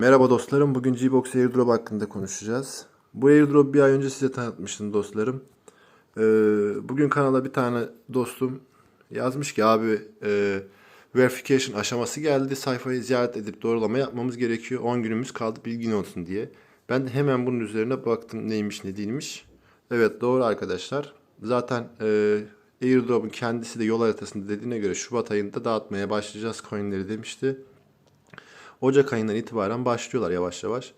Merhaba dostlarım. Bugün Gbox Airdrop hakkında konuşacağız. Bu airdrop bir ay önce size tanıtmıştım dostlarım. Ee, bugün kanala bir tane dostum yazmış ki abi e, verification aşaması geldi. Sayfayı ziyaret edip doğrulama yapmamız gerekiyor. 10 günümüz kaldı bilgin olsun diye. Ben de hemen bunun üzerine baktım neymiş ne değilmiş. Evet doğru arkadaşlar. Zaten e, airdrop'un kendisi de yol haritasında dediğine göre Şubat ayında dağıtmaya başlayacağız coinleri demişti. Ocak ayından itibaren başlıyorlar yavaş yavaş.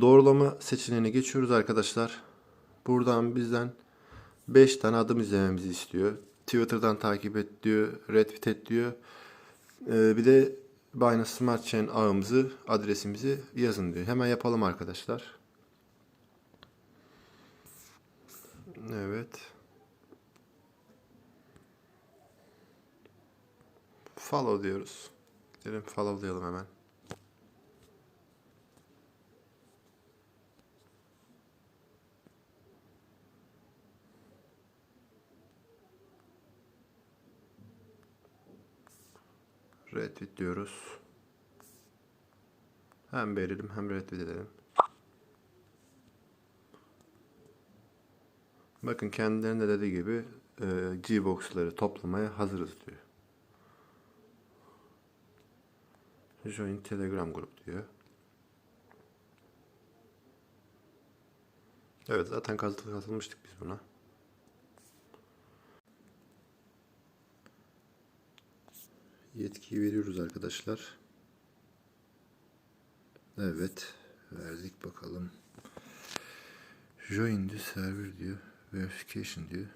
Doğrulama seçeneğine geçiyoruz arkadaşlar. Buradan bizden 5 tane adım izlememizi istiyor. Twitter'dan takip et diyor, retweet et diyor. Ee, bir de Binance Smart Chain ağımızı, adresimizi yazın diyor. Hemen yapalım arkadaşlar. Evet. Follow diyoruz. Gidelim followlayalım hemen. Retweet diyoruz. Hem verelim hem retweet edelim. Bakın kendilerine dediği gibi e, Gbox'ları toplamaya hazırız diyor. Join Telegram grup diyor. Evet zaten katıl- katılmıştık biz buna. Yetkiyi veriyoruz arkadaşlar. Evet. Verdik bakalım. Join the server diyor. Verification diyor.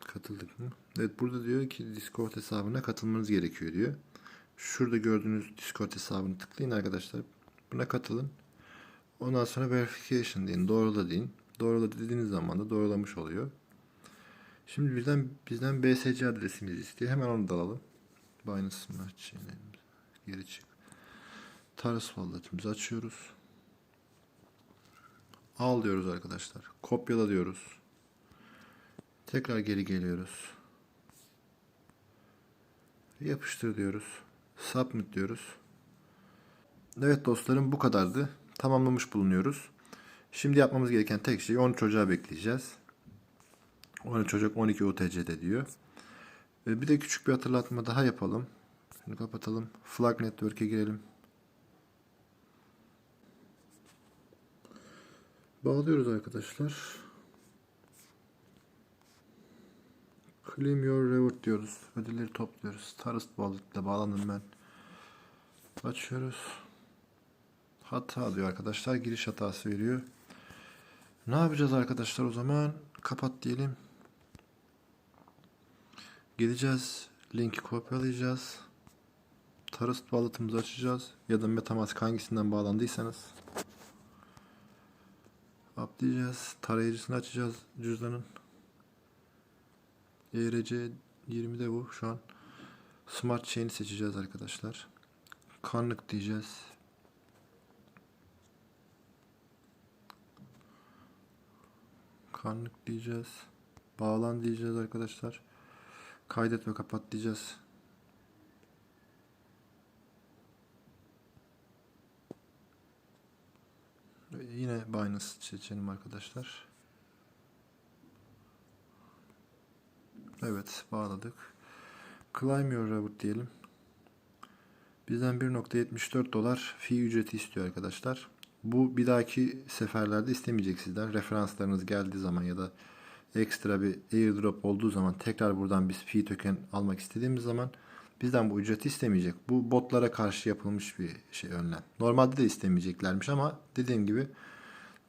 Katıldık mı? Evet burada diyor ki Discord hesabına katılmanız gerekiyor diyor. Şurada gördüğünüz Discord hesabını tıklayın arkadaşlar. Buna katılın. Ondan sonra verification deyin. Doğrula deyin. Doğrula dediğiniz zaman da doğrulamış oluyor. Şimdi bizden bizden BSC adresimizi istiyor. Hemen onu da alalım. Binance Chain'e geri çık. Taras Wallet'imizi açıyoruz. Al diyoruz arkadaşlar. Kopyala diyoruz. Tekrar geri geliyoruz. Yapıştır diyoruz. Submit diyoruz. Evet dostlarım bu kadardı. Tamamlamış bulunuyoruz. Şimdi yapmamız gereken tek şey 10 çocuğa bekleyeceğiz. 10 çocuk 12 UTC'de diyor. Ve bir de küçük bir hatırlatma daha yapalım. Şunu kapatalım. Flag Network'e girelim. Bağlıyoruz arkadaşlar. Claim your reward diyoruz. Ödülleri topluyoruz. Tarist Wallet ile bağlandım ben. Açıyoruz. Hata diyor arkadaşlar. Giriş hatası veriyor. Ne yapacağız arkadaşlar o zaman? Kapat diyelim. Gideceğiz. Linki kopyalayacağız. Tarist Wallet'ımızı açacağız. Ya da Metamask hangisinden bağlandıysanız. Up diyeceğiz. Tarayıcısını açacağız cüzdanın. ERC 20'de bu şu an. Smart Chain'i seçeceğiz arkadaşlar. Kanlık diyeceğiz. Kanlık diyeceğiz. Bağlan diyeceğiz arkadaşlar. Kaydet ve kapat diyeceğiz. Yine Binance seçelim arkadaşlar. Evet bağladık. Climb your reward diyelim. Bizden 1.74 dolar fee ücreti istiyor arkadaşlar. Bu bir dahaki seferlerde istemeyecek sizden. Referanslarınız geldiği zaman ya da ekstra bir airdrop olduğu zaman tekrar buradan biz fee token almak istediğimiz zaman bizden bu ücreti istemeyecek. Bu botlara karşı yapılmış bir şey önlem. Normalde de istemeyeceklermiş ama dediğim gibi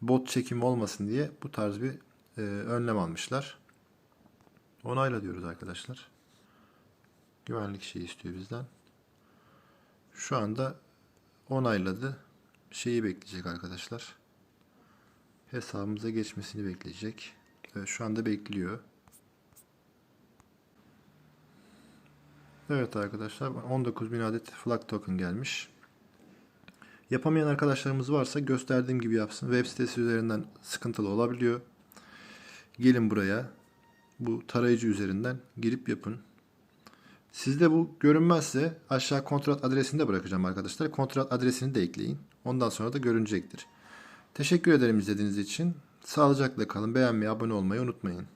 bot çekimi olmasın diye bu tarz bir e, önlem almışlar. Onayla diyoruz arkadaşlar. Güvenlik şeyi istiyor bizden. Şu anda onayladı. Şeyi bekleyecek arkadaşlar. Hesabımıza geçmesini bekleyecek. Evet, şu anda bekliyor. Evet arkadaşlar 19.000 adet flag token gelmiş. Yapamayan arkadaşlarımız varsa gösterdiğim gibi yapsın. Web sitesi üzerinden sıkıntılı olabiliyor. Gelin buraya. Bu tarayıcı üzerinden girip yapın. Sizde bu görünmezse aşağı kontrat adresini de bırakacağım arkadaşlar. Kontrat adresini de ekleyin. Ondan sonra da görünecektir. Teşekkür ederim izlediğiniz için. Sağlıcakla kalın. Beğenmeyi, abone olmayı unutmayın.